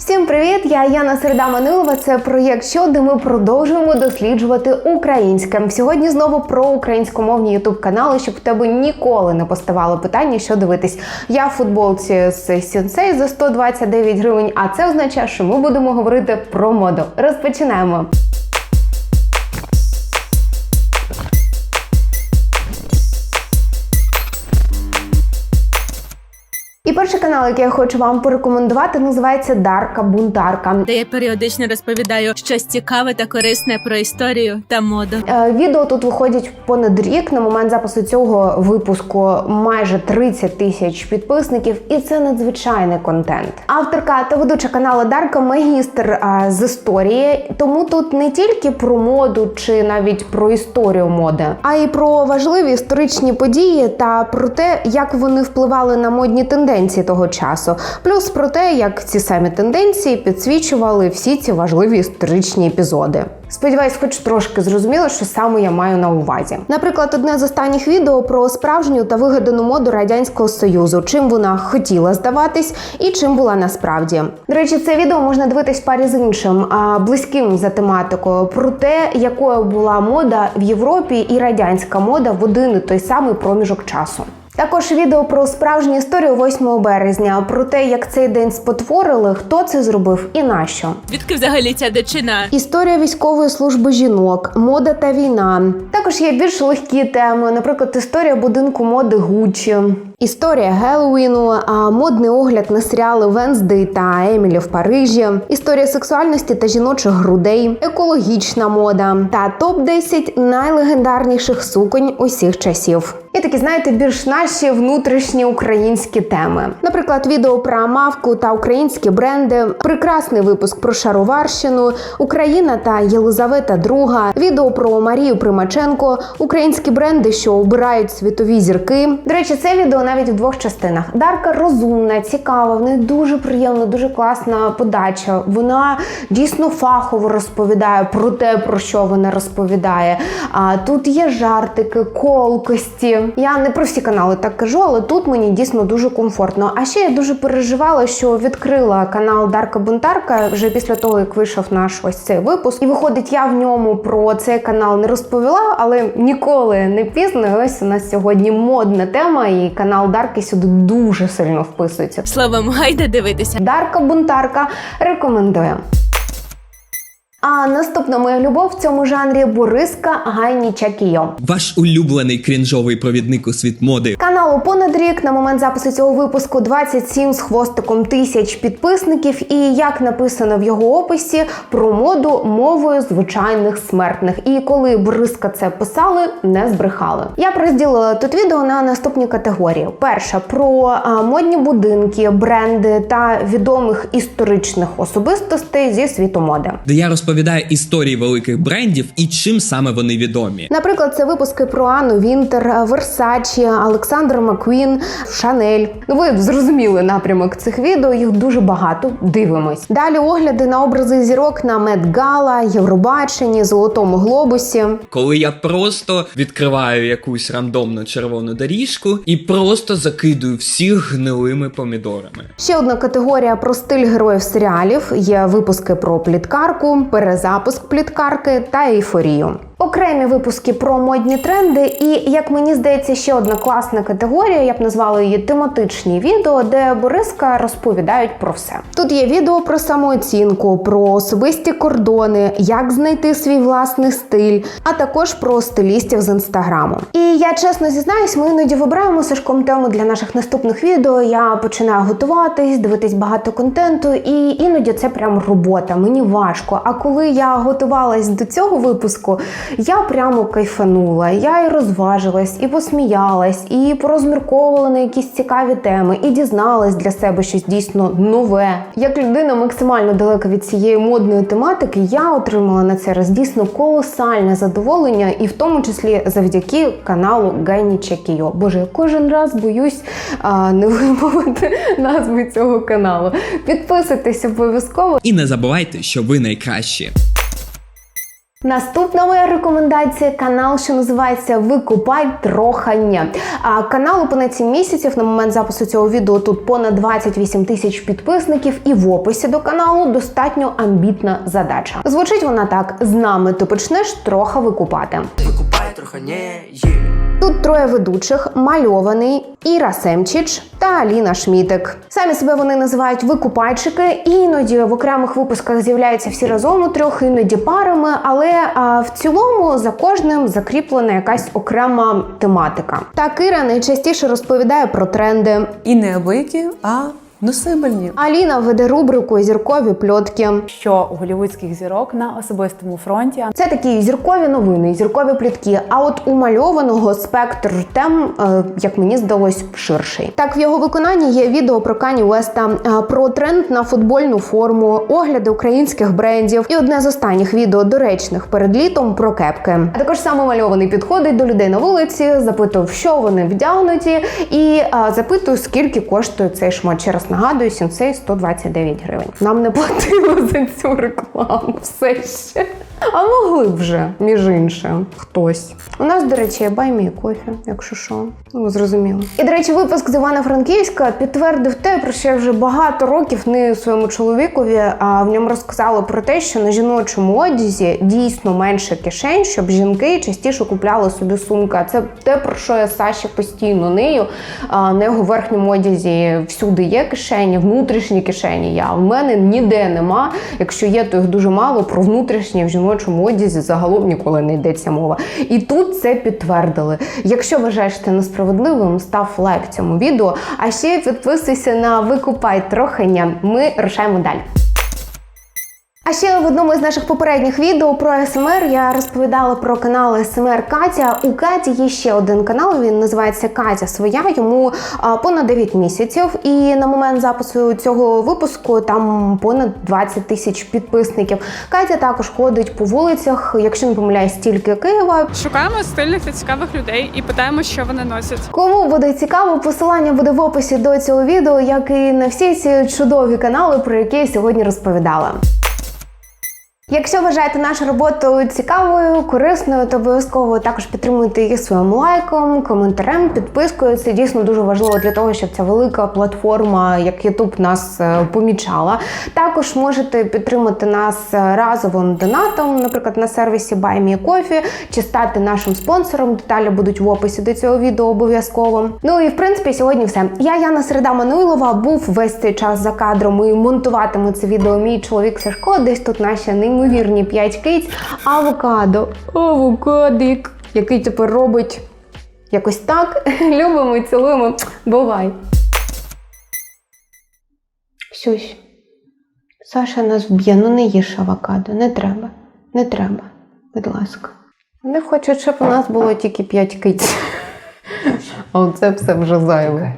Всім привіт! Я Яна Середа Манилова. Це проєкт «Що?», де ми продовжуємо досліджувати українське. Сьогодні знову про українськомовні ютуб канали, щоб в тебе ніколи не поставало питання, що дивитись. Я в футболці з Сінсей за 129 гривень. А це означає, що ми будемо говорити про моду. Розпочинаємо. Канал, який я хочу вам порекомендувати, називається Дарка Бунтарка. де я періодично розповідаю щось цікаве та корисне про історію та моду. Е, Відео тут виходять понад рік. На момент запису цього випуску майже 30 тисяч підписників, і це надзвичайний контент. Авторка та ведуча каналу Дарка магістр е, з історії. Тому тут не тільки про моду чи навіть про історію моди, а й про важливі історичні події та про те, як вони впливали на модні тенденції того часу. Плюс про те, як ці самі тенденції підсвічували всі ці важливі історичні епізоди. Сподіваюсь, хоч трошки зрозуміло, що саме я маю на увазі. Наприклад, одне з останніх відео про справжню та вигадану моду радянського союзу, чим вона хотіла здаватись і чим була насправді. До речі, це відео можна дивитись в парі з іншим, а близьким за тематикою, про те, якою була мода в Європі і радянська мода в один і той самий проміжок часу. Також відео про справжню історію 8 березня, про те, як цей день спотворили, хто це зробив і нащо. Звідки взагалі ця дичина? Історія військової служби жінок, мода та війна. Також є більш легкі теми, наприклад, історія будинку моди Гуччі, історія Геловіну, а модний огляд на серіали Венздей та Емілі в Парижі, історія сексуальності та жіночих грудей, екологічна мода та топ 10 найлегендарніших суконь усіх часів. І такі, знаєте, більш наші внутрішні українські теми. Наприклад, відео про мавку та українські бренди, прекрасний випуск про шароварщину, Україна та Єлизавета II, відео про Марію Примаченко, українські бренди, що обирають світові зірки. До речі, це відео навіть в двох частинах. Дарка розумна, цікава, в неї дуже приємна, дуже класна подача. Вона дійсно фахово розповідає про те, про що вона розповідає. А тут є жартики, колкості. Я не про всі канали так кажу, але тут мені дійсно дуже комфортно. А ще я дуже переживала, що відкрила канал Дарка Бунтарка вже після того, як вийшов наш ось цей випуск. І виходить, я в ньому про цей канал не розповіла, але ніколи не пізно. І Ось у нас сьогодні модна тема, і канал Дарки сюди дуже сильно вписується. Словом, гайда дивитися. Дарка Бунтарка рекомендує. А наступна моя любов в цьому жанрі Бориска Гайні Чакійо. Ваш улюблений крінжовий провідник у світ моди. Каналу понад рік на момент запису цього випуску 27 з хвостиком тисяч підписників. І як написано в його описі, про моду мовою звичайних смертних. І коли Бориска це писали, не збрехали. Я розділила тут відео на наступні категорії: перша про модні будинки, бренди та відомих історичних особистостей зі світу моди. Де я розповідаю історії великих брендів і чим саме вони відомі. Наприклад, це випуски про Анну Вінтер, Версачі, Олександр Маквін, Шанель. Ну, ви зрозуміли напрямок цих відео. Їх дуже багато. Дивимось. Далі огляди на образи зірок на Медгала, Євробаченні, Золотому глобусі. Коли я просто відкриваю якусь рандомну червону доріжку і просто закидую всіх гнилими помідорами. Ще одна категорія про стиль героїв серіалів. Є випуски про пліткарку, перезапуск пліткарки та ейфорію. Окремі випуски про модні тренди, і як мені здається, ще одна класна категорія. Я б назвала її тематичні відео, де Бориска розповідають про все. Тут є відео про самооцінку, про особисті кордони, як знайти свій власний стиль, а також про стилістів з інстаграму. І я чесно зізнаюсь, ми іноді вибираємо Сашком тему для наших наступних відео. Я починаю готуватись, дивитись багато контенту, і іноді це прям робота. Мені важко. А коли я готувалась до цього випуску, я прямо кайфанула. Я і розважилась, і посміялась, і порозмірковувала на якісь цікаві теми, і дізналась для себе щось дійсно нове. Як людина максимально далека від цієї модної тематики, я отримала на цей раз дійсно колосальне задоволення, і в тому числі завдяки каналу Гайні Чакіо. Боже, я кожен раз боюсь а, не вимовити назви цього каналу. Підписуйтесь обов'язково. І не забувайте, що ви найкращі. Наступна моя рекомендація канал, що називається Викупай трохання. А каналу понад 7 місяців на момент запису цього відео тут понад 28 тисяч підписників, і в описі до каналу достатньо амбітна задача. Звучить вона так: з нами ти почнеш трохи викупати. Викупай трохання, є. Тут троє ведучих: мальований, Іра Семчич та Аліна Шмітик. Самі себе вони називають викупайчики, іноді в окремих випусках з'являються всі разом у трьох, іноді парами, але а, в цілому за кожним закріплена якась окрема тематика. Так Іра найчастіше розповідає про тренди. І не абиякі, а носибельні. Аліна веде рубрику Зіркові пльотки. що у голівудських зірок на особистому фронті Це такі зіркові новини, зіркові плітки. А от у мальованого спектр тем, е, як мені здалось, ширший. Так, в його виконанні є відео про Кані Уеста, е, про тренд на футбольну форму, огляди українських брендів і одне з останніх відео доречних перед літом про кепки. А також саме мальований підходить до людей на вулиці, запитує, що вони вдягнуті, і е, запитує, скільки коштує цей шмат. Ще нагадую, сенсей 129 гривень. Нам не платили за цю рекламу. Все ще. А могли б вже, між іншим, хтось. У нас, до речі, є баймі кофе, якщо що. Ну, зрозуміло. І, до речі, випуск з Івано-Франківська підтвердив те, про що я вже багато років не своєму чоловікові, а в ньому розказала про те, що на жіночому одязі дійсно менше кишень, щоб жінки частіше купляли собі сумки. А це те, про що я Саші постійно нею. А, на його верхньому одязі всюди є кишені, внутрішні кишені. Я в мене ніде нема. Якщо є, то їх дуже мало. Про внутрішні в жіночому одязі загалом ніколи не йдеться мова. І тут це підтвердили. Якщо вважаєш це несправедливим, став лайк цьому відео. А ще підписуйся на Викупай трохання. Ми рушаємо далі. А ще в одному з наших попередніх відео про СМР я розповідала про канал СМР Катя. У Каті є ще один канал. Він називається Катя Своя. Йому понад 9 місяців. І на момент запису цього випуску там понад 20 тисяч підписників. Катя також ходить по вулицях, якщо не помиляюсь, тільки Києва. Шукаємо стильних та цікавих людей і питаємо, що вони носять. Кому буде цікаво, посилання буде в описі до цього відео, як і на всі ці чудові канали, про які я сьогодні розповідала. Якщо вважаєте нашу роботу цікавою, корисною, то обов'язково також підтримуйте її своїм лайком, коментарем, підпискою. Це дійсно дуже важливо для того, щоб ця велика платформа, як YouTube, нас помічала. помічала. Також можете підтримати нас е, разовим донатом, наприклад, на сервісі BuyMeCoffee, чи стати нашим спонсором. Деталі будуть в описі до цього відео обов'язково. Ну і в принципі сьогодні все. Я Яна Середа Мануйлова був весь цей час за кадром і монтуватиме це відео мій чоловік Сашко. Десь тут наші неймовірні 5 киць. Авокадо, авокадик, який тепер робить якось так. Любимо, цілуємо. Бувай. Щось. Саша нас вб'є, ну не їж авокадо, не треба. Не треба, будь ласка. Вони хочуть, щоб у нас було тільки 5 киць. А це все вже зайве.